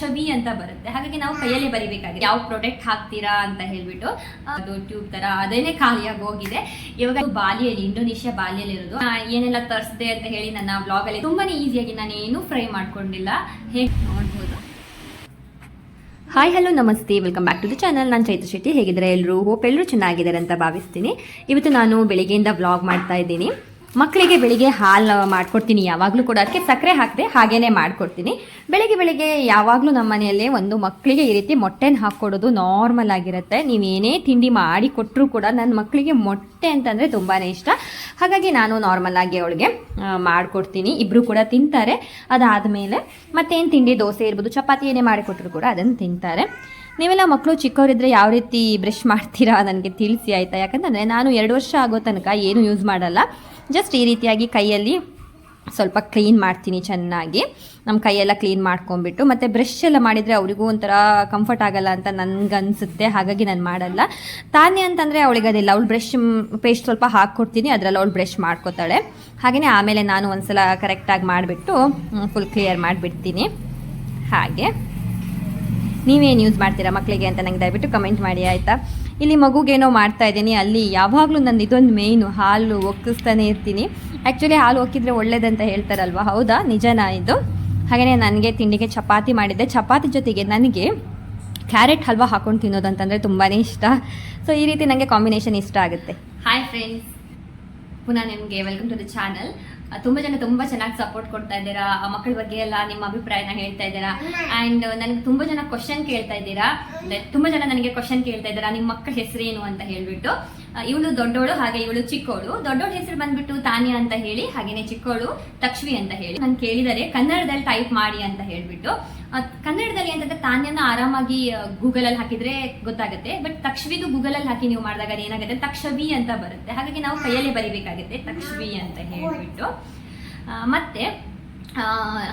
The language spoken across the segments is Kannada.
ತಕ್ಷವಿ ಅಂತ ಬರುತ್ತೆ. ಹಾಗಾಗಿ ನಾವು ಕೈಯಲ್ಲಿ ಬರಿಬೇಕಾಗಿದೆ. ಯಾವ ಪ್ರಾಡಕ್ಟ್ ಹಾಕ್ತೀರಾ ಅಂತ ಹೇಳ್ಬಿಟ್ಟು, ಅದು ಟ್ಯೂಬ್ ತರ ಅದೇನೆ ಖಾಲಿಯಾಗಿ ಹೋಗಿದೆ. ಇವಾಗ ಬಾಲಿಯಲ್ಲಿ, ಇಂಡೋನೇಷ್ಯಾ ಬಾಲಿಯಲ್ಲಿ ಇರೋದು. ಏನೆಲ್ಲ ತರಿಸಿದೆ ಅಂತ ಹೇಳಿ ನನ್ನ ಬ್ಲಾಗ್ ಅಲ್ಲಿ ತುಂಬಾನೇ ಈಸಿಯಾಗಿ ನಾನು ಏನು ಫ್ರೈ ಮಾಡ್ಕೊಂಡಿಲ್ಲ. ಹೇಗೆ ನೋಡ್ಬೋದು. ಹಾಯ್ ಹಲೋ ನಮಸ್ತೆ. Welcome back to the channel ನಾನು ಚೈತ್ರ ಶೆಟ್ಟಿ. ಹೇಗಿದ್ದಾರೆ ಎಲ್ಲರೂ ಹೋಪ್ ಎಲ್ಲರೂ ಚೆನ್ನಾಗಿದ್ದಾರೆ ಅಂತ ಭಾವಿಸ್ತೀನಿ. ಇವತ್ತು ನಾನು ಬೆಳಿಗ್ಗೆಯಿಂದ ವ್ಲಾಗ್ ಮಾಡ್ತಾ ಇದ್ದೀನಿ. ಮಕ್ಕಳಿಗೆ ಬೆಳಿಗ್ಗೆ ಹಾಲು ಮಾಡ್ಕೊಡ್ತೀನಿ. ಯಾವಾಗಲೂ ಕೂಡ ಅದಕ್ಕೆ ಸಕ್ಕರೆ ಹಾಕದೆ ಹಾಗೇನೆ ಮಾಡ್ಕೊಡ್ತೀನಿ. ಬೆಳಿಗ್ಗೆ ಬೆಳಿಗ್ಗೆ ಯಾವಾಗಲೂ ನಮ್ಮ ಮನೆಯಲ್ಲೇ ಒಂದು ಮಕ್ಕಳಿಗೆ ಈ ರೀತಿ ಮೊಟ್ಟೆನ ಹಾಕ್ಕೊಡೋದು ನಾರ್ಮಲ್ ಆಗಿರುತ್ತೆ. ನೀವೇನೇ ತಿಂಡಿ ಮಾಡಿ ಕೊಟ್ಟರು ಕೂಡ ನನ್ನ ಮಕ್ಕಳಿಗೆ ಮೊಟ್ಟೆ ಅಂತಂದರೆ ತುಂಬಾ ಇಷ್ಟ. ಹಾಗಾಗಿ ನಾನು ನಾರ್ಮಲ್ ಆಗಿ ಅವಳಿಗೆ ಮಾಡಿಕೊಡ್ತೀನಿ. ಇಬ್ಬರು ಕೂಡ ತಿಂತಾರೆ. ಅದಾದಮೇಲೆ ಮತ್ತೇನು ತಿಂಡಿ? ದೋಸೆ ಇರ್ಬೋದು, ಚಪಾತಿ ಏನೇ ಮಾಡಿಕೊಟ್ರು ಕೂಡ ಅದನ್ನು ತಿಂತಾರೆ. ನೀವೆಲ್ಲ ಮಕ್ಕಳು ಚಿಕ್ಕವರಿದ್ದರೆ ಯಾವ ರೀತಿ ಬ್ರಷ್ ಮಾಡ್ತೀರಾ? ನನಗೆ ತಿಳಿಸಿ ಆಯಿತಾ? ಯಾಕಂತಂದರೆ ನಾನು ಎರಡು ವರ್ಷ ಆಗೋ ತನಕ ಏನು ಯೂಸ್ ಮಾಡಲ್ಲ. ಜಸ್ಟ್ ಈ ರೀತಿಯಾಗಿ ಕೈಯಲ್ಲಿ ಸ್ವಲ್ಪ ಕ್ಲೀನ್ ಮಾಡ್ತೀನಿ ಚೆನ್ನಾಗಿ. ನಮ್ಮ ಕೈಯೆಲ್ಲ ಕ್ಲೀನ್ ಮಾಡ್ಕೊಂಬಿಟ್ಟು ಮತ್ತು ಬ್ರಷ್ ಎಲ್ಲ ಮಾಡಿದರೆ ಅವರಿಗೂ ಒಂಥರ ಕಂಫರ್ಟ್ ಆಗಲ್ಲ ಅಂತ ನನಗನ್ಸುತ್ತೆ ಹಾಗಾಗಿ ನಾನು ಮಾಡಲ್ಲ. ತಾನೇ ಅಂತಂದರೆ ಅವಳಿಗೆ ಅದಿಲ್ಲ. ಅವಳು ಬ್ರಷ್ ಪೇಸ್ಟ್ ಸ್ವಲ್ಪ ಹಾಕ್ಕೊಡ್ತೀನಿ ಅದರಲ್ಲಿ ಅವಳು ಬ್ರಷ್ ಮಾಡ್ಕೋತಾಳೆ. ಹಾಗೆಯೇ ಆಮೇಲೆ ನಾನು ಒಂದು ಸಲ ಕರೆಕ್ಟಾಗಿ ಮಾಡಿಬಿಟ್ಟು ಫುಲ್ ಕ್ಲಿಯರ್ ಮಾಡಿಬಿಡ್ತೀನಿ. ಹಾಗೆ. ನೀವೇನು ಯೂಸ್ ಮಾಡ್ತೀರಾ ಮಕ್ಕಳಿಗೆ ಅಂತ ನಂಗೆ ದಯವಿಟ್ಟು ಕಮೆಂಟ್ ಮಾಡಿ, ಆಯಿತಾ? ಇಲ್ಲಿ ಮಗುಗೇನೋ ಮಾಡ್ತಾ ಇದ್ದೀನಿ. ಅಲ್ಲಿ ಯಾವಾಗಲೂ ನಾನು ಇದೊಂದು ಮೇಯ್ನು ಹಾಲು ಒಕ್ಕಿಸ್ತಾನೆ ಇರ್ತೀನಿ. ಆ್ಯಕ್ಚುಲಿ ಹಾಲು ಒಕ್ಕಿದ್ರೆ ಒಳ್ಳೇದಂತ ಹೇಳ್ತಾರಲ್ವ? ಹೌದಾ? ನಿಜನಾ ಇದು? ಹಾಗೆಯೇ ನನಗೆ ತಿಂಡಿಗೆ ಚಪಾತಿ ಮಾಡಿದ್ದೆ. ಚಪಾತಿ ಜೊತೆಗೆ ನನಗೆ ಕ್ಯಾರೆಟ್ ಹಲ್ವಾ ಹಾಕೊಂಡು ತಿನ್ನೋದಂತಂದರೆ ತುಂಬಾ ಇಷ್ಟ. ಸೊ ಈ ರೀತಿ ನನಗೆ ಕಾಂಬಿನೇಷನ್ ಇಷ್ಟ ಆಗುತ್ತೆ. ಹಾಯ್ ಫ್ರೆಂಡ್ಸ್ ಪುನಃ ನಿಮಗೆ ವೆಲ್ಕಮ್ ಟು ದ ಚಾನಲ್ ತುಂಬ ಜನ ತುಂಬ ಚೆನ್ನಾಗಿ ಸಪೋರ್ಟ್ ಕೊಡ್ತಾ ಇದ್ದೀರಾ? ಆ ಮಕ್ಕಳ ಬಗ್ಗೆ ಎಲ್ಲ ನಿಮ್ಮ ಅಭಿಪ್ರಾಯನ ಹೇಳ್ತಾ ಇದ್ದೀರಾ? ಅಂಡ್ ನನಗೆ ತುಂಬ ಜನ ಕ್ವಶನ್ ಕೇಳ್ತಾ ಇದ್ದೀರಾ? ತುಂಬಾ ಜನ ನನಗೆ ಕ್ವಶನ್ ಕೇಳ್ತಾ ಇದ್ದೀರಾ? ನಿಮ್ಮ ಮಕ್ಕಳ ಹೆಸರೇನು ಅಂತ ಹೇಳ್ಬಿಟ್ಟು. ಇವಳು ದೊಡ್ಡೋಳು, ಹಾಗೆ ಇವಳು ಚಿಕ್ಕೋಳು. ದೊಡ್ಡೋಳ ಹೆಸರು ಬಂದ್ಬಿಟ್ಟು ತಾನ್ಯ ಅಂತ ಹೇಳಿ, ಹಾಗೇನೆ ಚಿಕ್ಕೋಳು ತಕ್ಷ್ವಿ ಅಂತ ಹೇಳಿ. ನಾನು ಕೇಳಿದರೆ ಕನ್ನಡದಲ್ಲಿ ಟೈಪ್ ಮಾಡಿ ಅಂತ ಹೇಳ್ಬಿಟ್ಟು. ಕನ್ನಡದಲ್ಲಿ ಅಂತಂದ್ರೆ ತಾನ್ಯನ ಆರಾಮಾಗಿ ಗೂಗಲ್ ಅಲ್ಲಿ ಹಾಕಿದ್ರೆ ಗೊತ್ತಾಗುತ್ತೆ. ಬಟ್ ತಕ್ಷವಿದು ಗೂಗಲ್ ಅಲ್ಲಿ ಹಾಕಿ ನೀವು ಮಾಡಿದಾಗ ಏನಾಗುತ್ತೆ ತಕ್ಷವಿ ಅಂತ ಬರುತ್ತೆ. ಹಾಗಾಗಿ ನಾವು ಕೈಯಲ್ಲಿ ಬರಿಬೇಕಾಗುತ್ತೆ. ತಕ್ಷವಿ ಅಂತ ಹೇಳ್ಬಿಟ್ಟು. ಮತ್ತೆ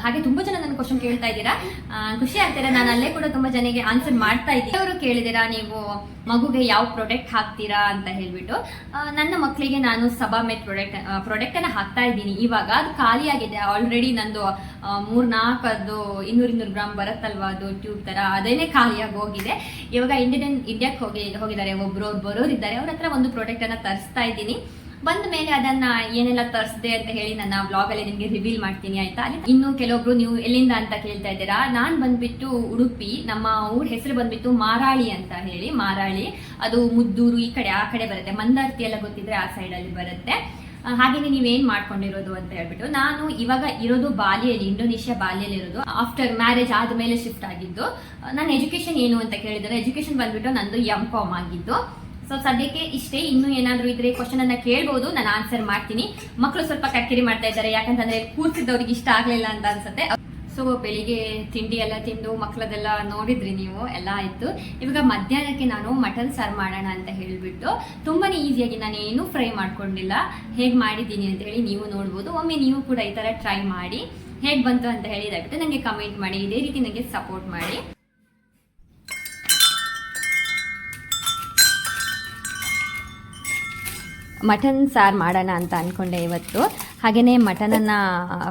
ಹಾಗೆ ತುಂಬಾ ಜನ ನನ್ನ ಕ್ವಶನ್ ಕೇಳ್ತಾ ಇದ್ದೀರಾ. ಖುಷಿ ಆಗ್ತಾರೆ? ನಾನು ಅಲ್ಲೇ ಕೂಡ ತುಂಬಾ ಜನಗೆ ಆನ್ಸರ್ ಮಾಡ್ತಾ ಇದ್ದೀನಿ. ಅವರು ಕೇಳಿದಿರಾ ನೀವು ಮಗುಗೆ ಯಾವ ಪ್ರಾಡಕ್ಟ್ ಹಾಕ್ತೀರಾ ಅಂತ ಹೇಳ್ಬಿಟ್ಟು. ನನ್ನ ಮಕ್ಕಳಿಗೆ ನಾನು ಸಬಾಮೆಟ್ ಪ್ರಾಡಕ್ಟ್ ಪ್ರಾಡಕ್ಟ್ ಅನ್ನ ಹಾಕ್ತಾ ಇದ್ದೀನಿ. ಇವಾಗ ಅದು ಆಗಿದೆ ಆಲ್ರೆಡಿ ನಂದು ಆ, ಮೂರ್ ನಾಲ್ಕು ಅದು ಇನ್ನೂರು ಇನ್ನೂರು ಗ್ರಾಮ್ ಬರುತ್ತಲ್ವಾ ಅದು ಟ್ಯೂಬ್ ತರ? ಅದೇನೆ ಖಾಲಿಯಾಗಿ ಹೋಗಿದೆ. ಇವಾಗ ಇಂಡಿಯನ್ ಇಂಡಿಯಾಕ್ಕೆ ಹೋಗಿ ಹೋಗಿದ್ದಾರೆ. ಒಬ್ರು ಬರೋರಿದ್ದಾರೆ. ಅವ್ರ ಹತ್ರ ಒಂದು ಪ್ರಾಡಕ್ಟ್ ಅನ್ನ ತರಿಸ್ತಾ ಇದ್ದೀನಿ. ಬಂದ ಮೇಲೆ ಅದನ್ನ ಏನೆಲ್ಲ ತರಿಸಿದೆ ಅಂತ ಹೇಳಿ ನನ್ನ ಬ್ಲಾಗ್ ಅಲ್ಲಿ ನಿಮಗೆ ರಿವೀಲ್ ಮಾಡ್ತೀನಿ, ಆಯ್ತಾ? ಇನ್ನು ಕೆಲವೊಬ್ರು ನೀವು ಎಲ್ಲಿಂದ ಅಂತ ಕೇಳ್ತಾ ಇದ್ದೀರಾ? ನಾನ್ ಬಂದ್ಬಿಟ್ಟು ಉಡುಪಿ, ನಮ್ಮ ಊರ ಹೆಸರು ಬಂದ್ಬಿಟ್ಟು ಮಾರಾಳಿ ಅಂತ ಹೇಳಿ, ಮಾರಾಳಿ. ಅದು ಮುದ್ದೂರು ಈ ಕಡೆ, ಆ ಕಡೆ ಬರುತ್ತೆ. ಮಂದಾರ್ತಿ ಎಲ್ಲ ಗೊತ್ತಿದ್ರೆ ಆ ಸೈಡ್ ಅಲ್ಲಿ ಬರುತ್ತೆ. ಹಾಗೇನೆ ನೀವೇನ್ ಮಾಡ್ಕೊಂಡಿರೋದು ಅಂತ ಹೇಳ್ಬಿಟ್ಟು, ನಾನು ಇವಾಗ ಇರೋದು ಬಾಲಿಯಲ್ಲಿ, ಇಂಡೋನೇಷ್ಯಾ ಬಾಲಿಯಲ್ಲಿ ಇರೋದು. ಆಫ್ಟರ್ ಮ್ಯಾರೇಜ್ ಆದ್ಮೇಲೆ ಶಿಫ್ಟ್ ಆಗಿದ್ದು ನಾನು ಎಜುಕೇಶನ್ ಏನು ಅಂತ ಕೇಳಿದರೆ ಎಜುಕೇಶನ್ ಬಂದ್ಬಿಟ್ಟು ನಂದು ಎಂ ಕಾಮ್ ಆಗಿದ್ದು. ಸೊ ಸದ್ಯಕ್ಕೆ ಇಷ್ಟೇ, ಇನ್ನು ಏನಾದ್ರೂ ಇದ್ರೆ ಕ್ವಶನ್ ಅನ್ನ ಕೇಳ್ಬೋದು, ನಾನು ಆನ್ಸರ್ ಮಾಡ್ತೀನಿ. ಮಕ್ಕಳು ಸ್ವಲ್ಪ ಕಟ್ಕಿರಿ ಮಾಡ್ತಾ ಇದ್ದಾರೆ, ಯಾಕಂತಂದ್ರೆ ಕೂರ್ಸಿದ್ದವ್ರಿಗೆ ಇಷ್ಟ ಆಗ್ಲಿಲ್ಲ ಅಂತ ಅನ್ಸುತ್ತೆ. ಸೊ ಬೆಳಿಗ್ಗೆ ತಿಂಡಿ ಎಲ್ಲ ತಿಂದು ಮಕ್ಕಳದೆಲ್ಲ ನೋಡಿದ್ರಿ ನೀವು, ಎಲ್ಲ ಆಯ್ತು. ಇವಾಗ ಮಧ್ಯಾಹ್ನಕ್ಕೆ ನಾನು ಮಟನ್ ಸಾರು ಮಾಡೋಣ ಅಂತ ಹೇಳಿಬಿಟ್ಟು ತುಂಬಾನೇ ಈಸಿಯಾಗಿ ನಾನು ಏನು ಫ್ರೈ ಮಾಡ್ಕೊಂಡಿಲ್ಲ. ಹೇಗೆ ಮಾಡಿದ್ದೀನಿ ಅಂತ ಹೇಳಿ ನೀವು ನೋಡ್ಬೋದು. ಒಮ್ಮೆ ನೀವು ಕೂಡ ಈ ತರ ಟ್ರೈ ಮಾಡಿ, ಹೇಗೆ ಬಂತು ಅಂತ ಹೇಳಿ ದಯವಿಟ್ಟು ನನಗೆ ಕಮೆಂಟ್ ಮಾಡಿ, ಇದೇ ರೀತಿ ನನಗೆ ಸಪೋರ್ಟ್ ಮಾಡಿ. ಮಟನ್ ಸಾರು ಮಾಡೋಣ ಅಂತ ಅಂದ್ಕೊಂಡೆ ಇವತ್ತು. ಹಾಗೆಯೇ ಮಟನನ್ನು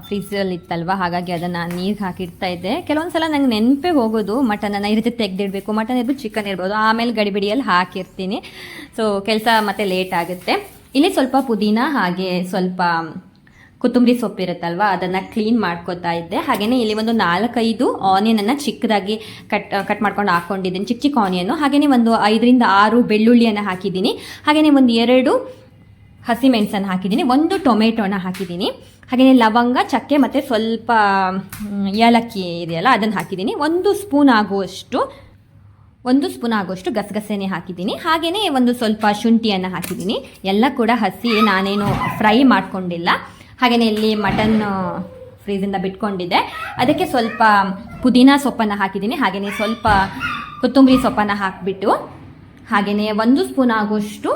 ಫ್ರಿಜ್ಜಲ್ಲಿ ಇತ್ತಲ್ವ? ಹಾಗಾಗಿ ಅದನ್ನು ನೀರಿಗೆ ಹಾಕಿಡ್ತಾ ಇದ್ದೆ. ಕೆಲವೊಂದು ಸಲ ನಂಗೆ ನೆನಪೇ ಹೋಗೋದು ಮಟನನ್ನು ಈ ರೀತಿ ತೆಗೆದಿಡಬೇಕು. ಮಟನ್ ಇರ್ಬೋದು ಚಿಕನ್ ಇರ್ಬೋದು. ಆಮೇಲೆ ಗಡಿಬಿಡಿಯಲ್ಲಿ ಹಾಕಿರ್ತೀನಿ. ಸೊ ಕೆಲಸ ಮತ್ತೆ ಲೇಟ್ ಆಗುತ್ತೆ. ಇಲ್ಲಿ ಸ್ವಲ್ಪ ಪುದೀನ, ಹಾಗೆ ಸ್ವಲ್ಪ ಕೊತ್ತಂಬರಿ ಸೊಪ್ಪು ಇರುತ್ತಲ್ವ? ಅದನ್ನು ಕ್ಲೀನ್ ಮಾಡ್ಕೋತಾ ಇದ್ದೆ. ಹಾಗೆಯೇ ಇಲ್ಲಿ ಒಂದು ನಾಲ್ಕೈದು ಆನಿಯನನ್ನು ಚಿಕ್ಕದಾಗಿ ಕಟ್ ಕಟ್ ಮಾಡ್ಕೊಂಡು ಹಾಕ್ಕೊಂಡಿದ್ದೀನಿ ಚಿಕ್ಕ ಚಿಕ್ಕ ಆನಿಯನ್ನು ಹಾಗೆಯೇ ಒಂದು ಐದರಿಂದ ಆರು ಬೆಳ್ಳುಳ್ಳಿಯನ್ನು ಹಾಕಿದ್ದೀನಿ. ಹಾಗೆಯೇ ಒಂದು ಎರಡು ಹಸಿಮೆಣಸನ್ನು ಹಾಕಿದ್ದೀನಿ, ಒಂದು ಟೊಮೆಟೊನ ಹಾಕಿದ್ದೀನಿ. ಹಾಗೆಯೇ ಲವಂಗ, ಚಕ್ಕೆ ಮತ್ತು ಸ್ವಲ್ಪ ಏಲಕ್ಕಿ ಇದೆಯಲ್ಲ, ಅದನ್ನು ಹಾಕಿದ್ದೀನಿ. ಒಂದು ಸ್ಪೂನ್ ಆಗುವಷ್ಟು, ಒಂದು ಸ್ಪೂನ್ ಆಗುವಷ್ಟು ಗಸಗಸೆನೆ ಹಾಕಿದ್ದೀನಿ. ಹಾಗೆಯೇ ಒಂದು ಸ್ವಲ್ಪ ಶುಂಠಿಯನ್ನು ಹಾಕಿದ್ದೀನಿ. ಎಲ್ಲ ಕೂಡ ಹಸಿ, ನಾನೇನು ಫ್ರೈ ಮಾಡಿಕೊಂಡಿಲ್ಲ. ಹಾಗೆಯೇ ಇಲ್ಲಿ ಮಟನ್ ಫ್ರೀಸಿಂದ ಬಿಟ್ಕೊಂಡಿದ್ದೆ. ಅದಕ್ಕೆ ಸ್ವಲ್ಪ ಪುದೀನ ಸೊಪ್ಪನ್ನು ಹಾಕಿದ್ದೀನಿ. ಹಾಗೆಯೇ ಸ್ವಲ್ಪ ಕೊತ್ತಂಬರಿ ಸೊಪ್ಪನ್ನು ಹಾಕಿಬಿಟ್ಟು, ಹಾಗೆಯೇ ಒಂದು ಸ್ಪೂನ್ ಆಗುವಷ್ಟು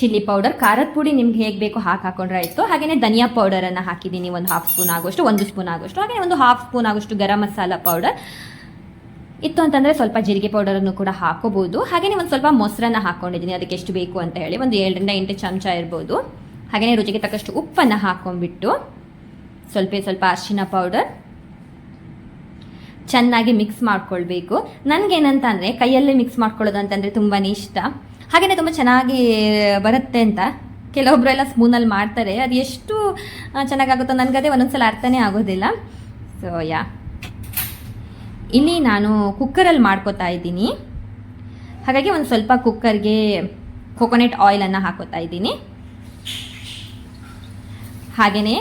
ಚಿಲ್ಲಿ ಪೌಡರ್, ಖಾರದ ಪುಡಿ ನಿಮ್ಗೆ ಹೇಗೆ ಬೇಕೋ ಹಾಕಿ ಹಾಕೊಂಡ್ರೆ ಆಯಿತು. ಹಾಗೆಯೇ ಧನಿಯಾ ಪೌಡರನ್ನು ಹಾಕಿದ್ದೀನಿ ಒಂದು ಹಾಫ್ ಸ್ಪೂನ್ ಆಗೋಷ್ಟು, ಒಂದು ಸ್ಪೂನ್ ಆಗೋಷ್ಟು. ಹಾಗೆ ಒಂದು ಹಾಫ್ ಸ್ಪೂನ್ ಆಗೋಷ್ಟು ಗರಂ ಮಸಾಲ ಪೌಡರ್ ಇತ್ತು ಅಂತಂದರೆ ಸ್ವಲ್ಪ ಜೀರಿಗೆ ಪೌಡರನ್ನು ಕೂಡ ಹಾಕೋಬೋದು. ಹಾಗೆಯೇ ಒಂದು ಸ್ವಲ್ಪ ಮೊಸರನ್ನ ಹಾಕ್ಕೊಂಡಿದ್ದೀನಿ ಅದಕ್ಕೆ ಎಷ್ಟು ಬೇಕು ಅಂತ ಹೇಳಿ. ಒಂದು ಏಳರಿಂದ ಎಂಟು ಚಮಚ ಇರ್ಬೋದು. ಹಾಗೆಯೇ ರುಚಿಗೆ ತಕ್ಕಷ್ಟು ಉಪ್ಪನ್ನು ಹಾಕೊಂಡ್ಬಿಟ್ಟು ಸ್ವಲ್ಪ ಸ್ವಲ್ಪ ಅರಿಶಿನ ಪೌಡರ್ ಚೆನ್ನಾಗಿ ಮಿಕ್ಸ್ ಮಾಡ್ಕೊಳ್ಬೇಕು. ನನಗೇನಂತ ಅಂದರೆ ಕೈಯಲ್ಲೇ ಮಿಕ್ಸ್ ಮಾಡ್ಕೊಳ್ಳೋದು ಅಂತಂದರೆ ತುಂಬಾ ಇಷ್ಟ. ಹಾಗೆಯೇ ತುಂಬ ಚೆನ್ನಾಗಿ ಬರುತ್ತೆ ಅಂತ ಕೆಲವೊಬ್ರು ಎಲ್ಲ ಸ್ಪೂನಲ್ಲಿ ಮಾಡ್ತಾರೆ. ಅದು ಎಷ್ಟು ಚೆನ್ನಾಗಾಗುತ್ತೋ ನನಗದೇ ಒಂದೊಂದ್ಸಲ ಅರ್ಥನೇ ಆಗೋದಿಲ್ಲ. ಸೊ ಯಾ ಇಲ್ಲಿ ನಾನು ಕುಕ್ಕರಲ್ಲಿ ಮಾಡ್ಕೋತಾ ಇದ್ದೀನಿ. ಹಾಗಾಗಿ ಒಂದು ಸ್ವಲ್ಪ ಕುಕ್ಕರ್ಗೆ ಕೊಕೊನೆಟ್ ಆಯಿಲನ್ನು ಹಾಕೋತಾ ಇದ್ದೀನಿ. ಹಾಗೆಯೇ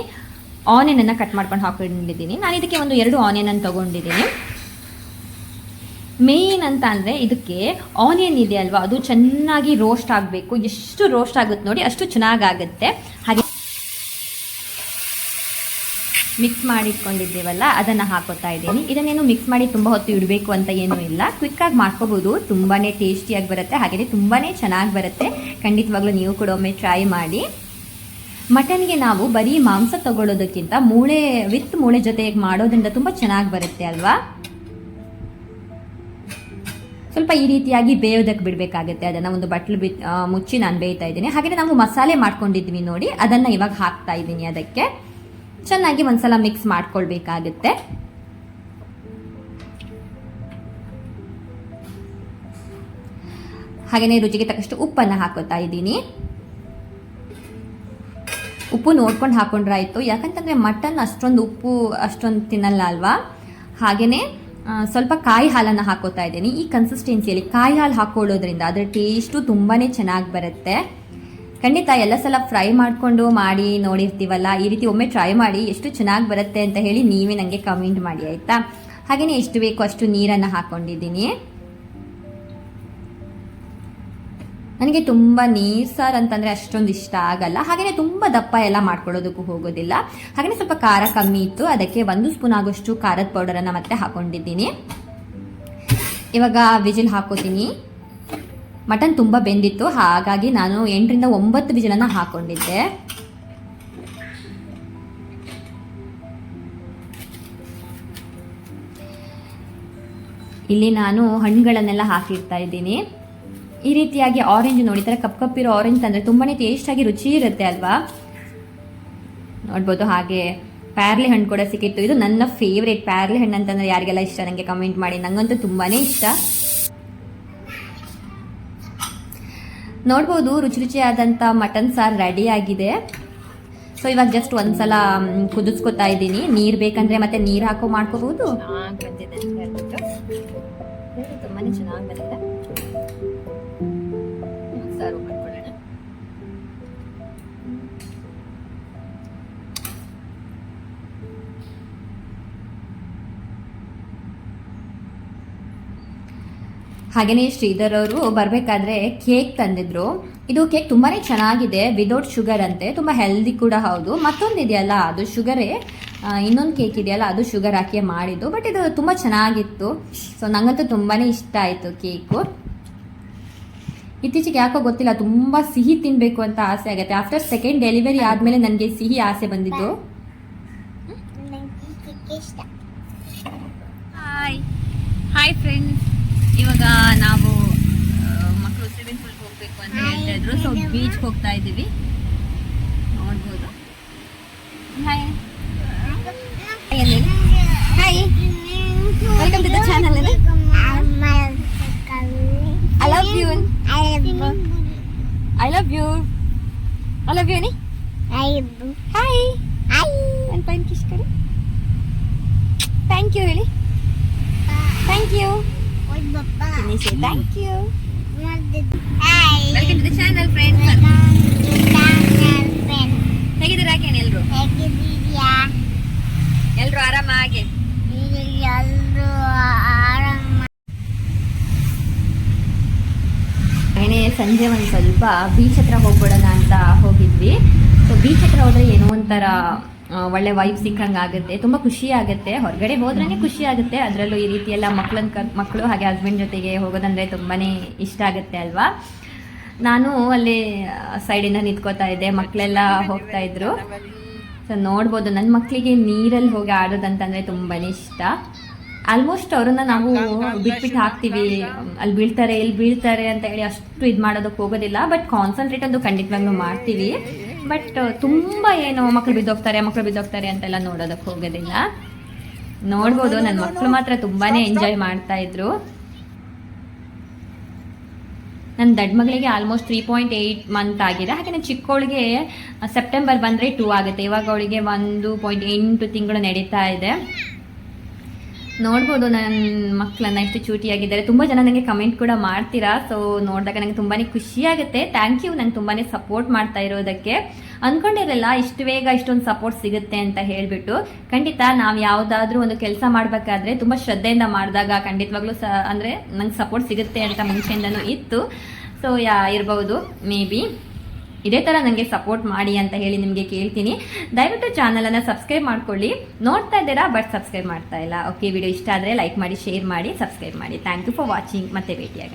ಆನಿಯನನ್ನು ಕಟ್ ಮಾಡ್ಕೊಂಡು ಹಾಕೊಂಡಿದ್ದೀನಿ. ನಾನು ಇದಕ್ಕೆ ಒಂದು ಎರಡು ಆನಿಯನನ್ನು ತಗೊಂಡಿದ್ದೀನಿ. ಮೇನ್ ಅಂತ ಅಂದರೆ ಇದಕ್ಕೆ ಆನಿಯನ್ ಇದೆ ಅಲ್ವಾ? ಅದು ಚೆನ್ನಾಗಿ ರೋಸ್ಟ್ ಆಗಬೇಕು. ಎಷ್ಟು ರೋಸ್ಟ್ ಆಗುತ್ತೆ ನೋಡಿ, ಅಷ್ಟು ಚೆನ್ನಾಗಾಗುತ್ತೆ ಹಾಗೆ ಮಿಕ್ಸ್ ಮಾಡಿ ಇಟ್ಕೊಂಡಿದ್ದೀವಲ್ಲ ಅದನ್ನು ಹಾಕೋತಾ ಇದ್ದೀನಿ. ಇದನ್ನೇನು ಮಿಕ್ಸ್ ಮಾಡಿ ತುಂಬ ಹೊತ್ತು ಇಡಬೇಕು ಅಂತ ಏನೂ ಇಲ್ಲ. ಕ್ವಿಕ್ಕಾಗಿ ಮಾಡ್ಕೋಬೋದು. ತುಂಬಾ ಟೇಸ್ಟಿಯಾಗಿ ಬರುತ್ತೆ. ಹಾಗೆಯೇ ತುಂಬಾ ಚೆನ್ನಾಗಿ ಬರುತ್ತೆ. ಖಂಡಿತವಾಗ್ಲೂ ನೀವು ಕೂಡ ಒಮ್ಮೆ ಟ್ರೈ ಮಾಡಿ. ಮಟನ್ಗೆ ನಾವು ಬರೀ ಮಾಂಸ ತಗೊಳ್ಳೋದಕ್ಕಿಂತ ಮೂಳೆ, ವಿತ್ ಮೂಳೆ ಜೊತೆಗೆ ಮಾಡೋದ್ರಿಂದ ತುಂಬ ಚೆನ್ನಾಗಿ ಬರುತ್ತೆ ಅಲ್ವಾ? ಸ್ವಲ್ಪ ಈ ರೀತಿಯಾಗಿ ಬೇಯೋದಕ್ಕೆ ಬಿಡಬೇಕಾಗುತ್ತೆ. ಅದನ್ನು ಒಂದು ಬಟ್ಲು ಬಿ ಮುಚ್ಚಿ ನಾನು ಬೇಯ್ತಾ ಇದ್ದೀನಿ. ಹಾಗೆಯೇ ನಾವು ಮಸಾಲೆ ಮಾಡ್ಕೊಂಡಿದ್ವಿ ನೋಡಿ, ಅದನ್ನು ಇವಾಗ ಹಾಕ್ತಾ ಇದ್ದೀನಿ ಅದಕ್ಕೆ. ಚೆನ್ನಾಗಿ ಒಂದ್ಸಲ ಮಿಕ್ಸ್ ಮಾಡ್ಕೊಳ್ಬೇಕಾಗುತ್ತೆ. ಹಾಗೆಯೇ ರುಚಿಗೆ ತಕ್ಕಷ್ಟು ಉಪ್ಪನ್ನು ಹಾಕೋತಾ ಇದ್ದೀನಿ. ಉಪ್ಪು ನೋಡ್ಕೊಂಡು ಹಾಕೊಂಡ್ರಾಯ್ತು ಯಾಕಂತಂದರೆ ಮಟನ್ ಅಷ್ಟೊಂದು ಉಪ್ಪು, ಅಷ್ಟೊಂದು ತಿನ್ನಲ್ಲ ಅಲ್ವಾ? ಹಾಗೆಯೇ ಸ್ವಲ್ಪ ಕಾಯಿ ಹಾಲನ್ನು ಹಾಕೋತಾ ಇದ್ದೀನಿ. ಈ ಕನ್ಸಿಸ್ಟೆನ್ಸಿಯಲ್ಲಿ ಕಾಯಿ ಹಾಲು ಹಾಕೊಳ್ಳೋದ್ರಿಂದ ಅದರ ಟೇಸ್ಟು ತುಂಬಾ ಚೆನ್ನಾಗಿ ಬರುತ್ತೆ. ಖಂಡಿತ ಎಲ್ಲ ಸಲ ಫ್ರೈ ಮಾಡಿಕೊಂಡು ಮಾಡಿ ನೋಡಿರ್ತೀವಲ್ಲ, ಈ ರೀತಿ ಒಮ್ಮೆ ಟ್ರೈ ಮಾಡಿ ಎಷ್ಟು ಚೆನ್ನಾಗಿ ಬರುತ್ತೆ ಅಂತ ಹೇಳಿ ನೀವೇ ನನಗೆ ಕಮೆಂಟ್ ಮಾಡಿ, ಆಯಿತಾ? ಹಾಗೆಯೇ ಎಷ್ಟು ಬೇಕು ಅಷ್ಟು ನೀರನ್ನು ಹಾಕ್ಕೊಂಡಿದ್ದೀನಿ ನನಗೆ ತುಂಬ ನೀರು ಸಾರು ಅಂತಂದರೆ ಅಷ್ಟೊಂದು ಇಷ್ಟ ಆಗಲ್ಲ. ಹಾಗೆಯೇ ತುಂಬ ದಪ್ಪ ಎಲ್ಲ ಮಾಡ್ಕೊಳ್ಳೋದಕ್ಕೂ ಹೋಗೋದಿಲ್ಲ. ಹಾಗೆಯೇ ಸ್ವಲ್ಪ ಖಾರ ಕಮ್ಮಿ ಇತ್ತು. ಅದಕ್ಕೆ ಒಂದು ಸ್ಪೂನ್ ಆಗೋಷ್ಟು ಖಾರದ ಪೌಡರನ್ನು ಮತ್ತೆ ಹಾಕೊಂಡಿದ್ದೀನಿ. ಇವಾಗ ವಿಜಿಲ್ ಹಾಕೋತೀನಿ. ಮಟನ್ ತುಂಬ ಬೆಂದಿತ್ತು. ಹಾಗಾಗಿ ನಾನು ಎಂಟರಿಂದ ಒಂಬತ್ತು ವಿಜಿಲನ್ನು ಹಾಕೊಂಡಿದ್ದೆ. ಇಲ್ಲಿ ನಾನು ಹಣ್ಣುಗಳನ್ನೆಲ್ಲ ಹಾಕಿರ್ತಾ ಇದ್ದೀನಿ. ಈ ರೀತಿಯಾಗಿ ಆರೆಂಜ್ ನೋಡಿ ಥರ ಕಪ್ ಕಪ್ಪಿರೋ ಆರೆಂಜ್ ಅಂದರೆ ತುಂಬಾ ಟೇಸ್ಟಾಗಿ ರುಚಿ ಇರುತ್ತೆ ಅಲ್ವಾ? ನೋಡ್ಬೋದು ಹಾಗೆ ಪ್ಯಾರ್ಲಿ ಹಣ್ಣು ಕೂಡ ಸಿಕ್ಕಿತ್ತು. ಇದು ನನ್ನ ಫೇವ್ರೇಟ್ ಪ್ಯಾರ್ಲಿ ಹಣ್ಣು ಅಂತಂದ್ರೆ ಯಾರಿಗೆಲ್ಲ ಇಷ್ಟ? ನನಗೆ ಕಮೆಂಟ್ ಮಾಡಿ. ನಂಗಂತೂ ತುಂಬಾ ಇಷ್ಟ. ನೋಡ್ಬೋದು ರುಚಿ ರುಚಿಯಾದಂಥ ಮಟನ್ ಸಾರು ರೆಡಿ ಆಗಿದೆ. ಸೊ ಇವಾಗ ಜಸ್ಟ್ ಒಂದ್ಸಲ ಕುದಿಸ್ಕೊತಾ ಇದ್ದೀನಿ. ನೀರು ಬೇಕಂದ್ರೆ ಮತ್ತೆ ನೀರು ಹಾಕೋ ಮಾಡ್ಕೋಬಹುದು? ತುಂಬಾ ಚೆನ್ನಾಗಿ ಬಂದಿದೆ. ಸರ್ವ್ ಮಾಡ್ಕೊಳ್ಳೋಣ. ಶ್ರೀಧರ್ ಅವರು ಬರಬೇಕಾದ್ರೆ ಕೇಕ್ ತಂದಿದ್ರು. ಇದು ಕೇಕ್ ತುಂಬಾ ಚೆನ್ನಾಗಿದೆ ವಿದೌಟ್ ಶುಗರ್ ಅಂತೆ. ತುಂಬ ಹೆಲ್ದಿ ಕೂಡ ಹೌದು. ಮತ್ತೊಂದು ಇದೆಯಲ್ಲ, ಅದು ಶುಗರೇ ಇನ್ನೊಂದು ಕೇಕ್ ಇದೆಯಲ್ಲ, ಅದು ಶುಗರ್ ಹಾಕಿ ಮಾಡಿದ್ದು. ಬಟ್ ಇದು ತುಂಬ ಚೆನ್ನಾಗಿತ್ತು. ಸೊ ನಂಗಂತೂ ತುಂಬಾ ಇಷ್ಟ ಆಯಿತು ಕೇಕು. ಇತ್ತೀಚೆಗೆ ಯಾಕೋ ಗೊತ್ತಿಲ್ಲ ತುಂಬ ಸಿಹಿ ತಿನ್ನಬೇಕು ಅಂತ ಆಸೆ ಆಗುತ್ತೆ. ಆಫ್ಟರ್ ಸೆಕೆಂಡ್ ಡೆಲಿವರಿ ಆದಮೇಲೆ ನನಗೆ ಸಿಹಿ ಆಸೆ ಬಂದಿದ್ದು. ಹಾಯ್ ಹಾಯ್ ಫ್ರೆಂಡ್ಸ್ ಇವಾಗ ನಾವು ಮಕ್ಕಳು ಸ್ವಿಮ್ಮಿಂಗ್ ಪೂಲ್ಗೆ ಹೋಗ್ಬೇಕು ಅಂತ ಹೇಳ್ತಾ ಇದ್ರು. ಸೊ ಬೀಚ್ಗೆ ಹೋಗ್ತಾ ಇದ್ದೀವಿ. ನೋಡ್ಬೋದು. Hi hi to to the channel, I love you, ni? Hi. do. Hi. Hi. One time kiss kare. Thank you, really. Thank you. Oi, Papa. Can you say thank you? Mm. Hi. Welcome to the channel, friends. Bye. ಸಂಜೆ ಒಂದು ಸ್ವಲ್ಪ ಬೀಚ್ ಹತ್ರ ಹೋಗ್ಬಿಡೋಣ ಅಂತ ಹೋಗಿದ್ವಿ. ಸೊ ಬೀಚ್ ಹತ್ರ ಹೋದ್ರೆ ಏನೋ ಒಂಥರ ಒಳ್ಳೆ ವೈಬ್ ಸಿಕ್ಕಂಗೆ ಆಗುತ್ತೆ ತುಂಬ ಖುಷಿ ಆಗುತ್ತೆ. ಹೊರಗಡೆ ಹೋದ್ರೇ ಖುಷಿ ಆಗುತ್ತೆ. ಅದರಲ್ಲೂ ಈ ರೀತಿ ಎಲ್ಲ ಮಕ್ಕಳನ್ನ ಕ ಮಕ್ಕಳು ಹಾಗೆ ಹಸ್ಬೆಂಡ್ ಜೊತೆಗೆ ಹೋಗೋದಂದ್ರೆ ತುಂಬಾ ಇಷ್ಟ ಆಗುತ್ತೆ ಅಲ್ವಾ? ನಾನು ಅಲ್ಲಿ ಸೈಡಿಂದ ನಿಂತ್ಕೋತಾ ಇದ್ದೆ. ಮಕ್ಕಳೆಲ್ಲ ಹೋಗ್ತಾ ಇದ್ರು. ಸೊ ನೋಡ್ಬೋದು. ನನ್ನ ಮಕ್ಕಳಿಗೆ ನೀರಲ್ಲಿ ಹೋಗಿ ಆಡೋದಂತಂದ್ರೆ ತುಂಬಾ ಇಷ್ಟ. ಆಲ್ಮೋಸ್ಟ್ ಅವ್ರನ್ನ ನಾವು ಬಿಟ್ಬಿಟ್ಟು ಹಾಕ್ತೀವಿ. ಅಲ್ಲಿ ಬೀಳ್ತಾರೆ ಇಲ್ಲಿ ಬೀಳ್ತಾರೆ ಅಂತ ಹೇಳಿ ಅಷ್ಟು ಇದು ಮಾಡೋದಕ್ಕೆ ಹೋಗೋದಿಲ್ಲ. ಬಟ್ ಕಾನ್ಸಂಟ್ರೇಟ್ ಅದು ಖಂಡಿತವಾಗ್ಲೂ ಮಾಡ್ತೀವಿ. ಬಟ್ ತುಂಬ ಏನು ಮಕ್ಕಳು ಬಿದ್ದೋಗ್ತಾರೆ ಮಕ್ಕಳು ಬಿದ್ದೋಗ್ತಾರೆ ಅಂತೆಲ್ಲ ನೋಡೋದಕ್ಕೆ ಹೋಗೋದಿಲ್ಲ. ನೋಡ್ಬೋದು ನನ್ನ ಮಕ್ಕಳು ಮಾತ್ರ ತುಂಬಾನೇ ಎಂಜಾಯ್ ಮಾಡ್ತಾ ಇದ್ರು. ನನ್ನ ದೊಡ್ಡ ಮಗಳಿಗೆ almost three point eight month ಆಗಿದೆ. ಹಾಗೆ ನನ್ನ ಚಿಕ್ಕವಳಿಗೆ ಸೆಪ್ಟೆಂಬರ್ ಬಂದರೆ ಟೂ ಆಗುತ್ತೆ. ಇವಾಗ ಅವಳಿಗೆ ಒಂದು ಪಾಯಿಂಟ್ ಎಂಟು ತಿಂಗಳು ನಡೀತಾ ಇದೆ. ನೋಡ್ಬೋದು ನನ್ನ ಮಕ್ಕಳನ್ನ ಎಷ್ಟು ಚೂಟಿಯಾಗಿದ್ದಾರೆ ತುಂಬ ಜನ ನನಗೆ ಕಮೆಂಟ್ ಕೂಡ ಮಾಡ್ತೀರಾ. ಸೊ ನೋಡಿದಾಗ ನನಗೆ ತುಂಬಾ ಖುಷಿಯಾಗುತ್ತೆ ಥ್ಯಾಂಕ್ ಯು ನಂಗೆ ತುಂಬಾ ಸಪೋರ್ಟ್ ಮಾಡ್ತಾ ಇರೋದಕ್ಕೆ. ಅಂದ್ಕೊಂಡಿರಲ್ಲ ಇಷ್ಟು ಬೇಗ ಇಷ್ಟೊಂದು ಸಪೋರ್ಟ್ ಸಿಗುತ್ತೆ ಅಂತ ಹೇಳಿಬಿಟ್ಟು. ಖಂಡಿತ ನಾವು ಯಾವುದಾದ್ರೂ ಒಂದು ಕೆಲಸ ಮಾಡಬೇಕಾದ್ರೆ ತುಂಬ ಶ್ರದ್ಧೆಯಿಂದ ಮಾಡಿದಾಗ ಖಂಡಿತವಾಗ್ಲೂ ಸ, ಅಂದರೆ ನಂಗೆ ಸಪೋರ್ಟ್ ಸಿಗುತ್ತೆ ಅಂತ ಮುಂಚೆಯಿಂದನೂ ಇತ್ತು. ಸೊ ಯಾ, ಇರ್ಬೋದು ಮೇ ಬಿ ಇದೇ ಥರ ನನಗೆ ಸಪೋರ್ಟ್ ಮಾಡಿ ಅಂತ ಹೇಳಿ ನಿಮಗೆ ಕೇಳ್ತೀನಿ. ದಯವಿಟ್ಟು ಚಾನಲನ್ನು ಸಬ್ಸ್ಕ್ರೈಬ್ ಮಾಡ್ಕೊಳ್ಳಿ. ನೋಡ್ತಾ ಇದ್ದೀರಾ ಬಟ್ ಸಬ್ಸ್ಕ್ರೈಬ್ ಮಾಡ್ತಾ ಇಲ್ಲ. ಓಕೆ ವಿಡಿಯೋ ಇಷ್ಟ ಆದರೆ ಲೈಕ್ ಮಾಡಿ ಶೇರ್ ಮಾಡಿ ಸಬ್ಸ್ಕ್ರೈಬ್ ಮಾಡಿ. ಥ್ಯಾಂಕ್ ಯು ಫಾರ್ ವಾಚಿಂಗ್ ಮತ್ತೆ ಭೇಟಿಯಾಗೋಣ.